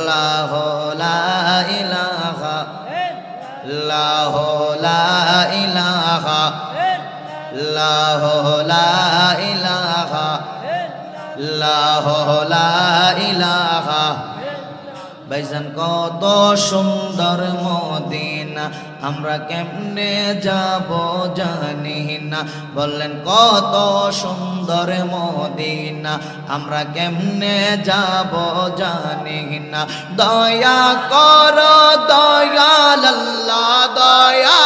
ইলাহা ইলাহা লাহ কত সুন্দর মদিনা আমরা কেমনে যাব জানি না। বললেন কত সুন্দর মদিনা, আমরা কেমনে যাব জানি না দয়া কর দয়াল আল্লাহ দয়া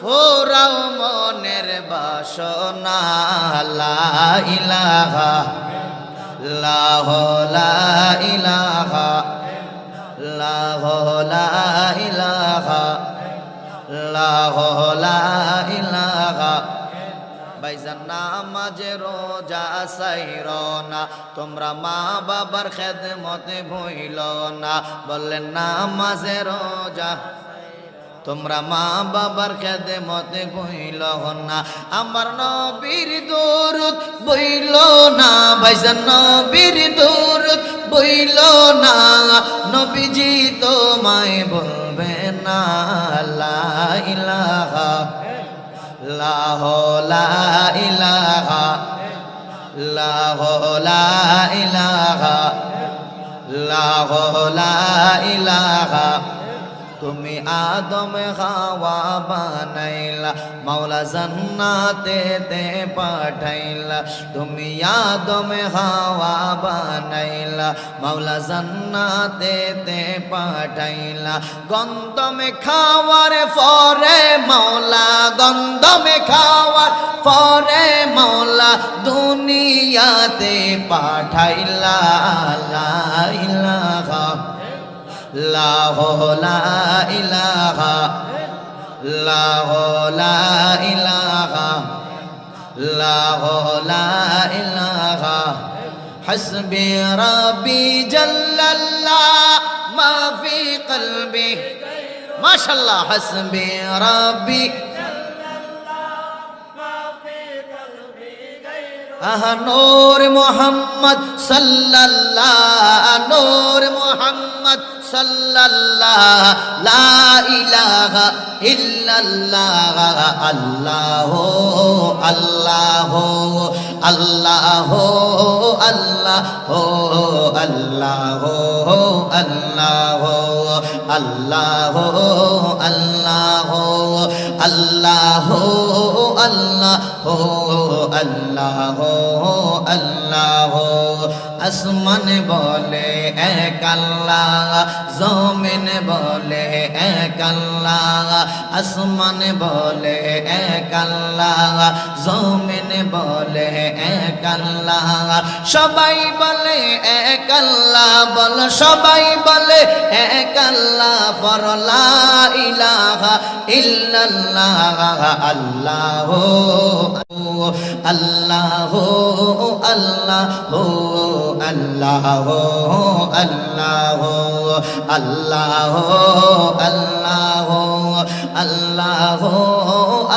ফোরাও মনের বাসনা ইলাহা লাহ ইলাহা লাহ ইলাহা লাহ লা ভাইজান নামাজে রোজা সাইর না। তোমরা মা বাবার খেদমতে ভইল না। বললেন, নামাজে রোজা। তোমরা মা বাবার খেদে মতে বইল না। আমার নবীর দৌরত বইল না। ভাইজান নবীর দৌরত বইল না। নবীজি তোমায় বলবে না, লা লাহলা ইলাহা লাহলা ইলাহা লাহলা ইলাহা। তুমি আদম হাওয়া বানাইলা, মাওলা জান্নাতে তে পাঠাইলা। তুমি আদম হাওয়া বানাইলা, মাওলা জান্নাতে তে পাঠাইলা। গন্ধমে খাওয়ার পরে মাওলা, গন্ধমে খাওয়ার পরে মাওলা, দুনিয়াতে পাঠাইলা, লা ইলাহা লাহ লা ইলাহা, লাহ লা ইলাহা, লাহ লা ইলাহা। হাসবি রাব্বি জাল্লাল্লাহ মা ফি কলবি। মাশাআল্লাহ, হাসবি রাব্বি। আহা, নূর মোহাম্মদ সাল্লাল্লাহ, নূর মোহাম্মদ সাল্লাল্লাহ লা ইলাহা ইল্লাল্লাহ আল্লাহ আল্লাহ আল্লাহ আল্লাহ আল্লাহ আল্লাহ আল্লাহ আল্লাহ আল্লাহ আল্লাহ আল্লাহ আল্লাহ। আসমান বলে এক আল্লাহ, জমিন বলে এক আল্লাহ। আসমান বলে এক আল্লাহ জমিন বলে এক আল্লাহ সবাই বলে এক আল্লাহ বল, সবাই বলে এক আল্লাহ ফরলা ইলাহা ইল্লাল্লাহ। আল্লাহ আল্লাহ আল্লাহ আল্লাহ আল্লাহ আল্লাহ আল্লাহ আল্লাহ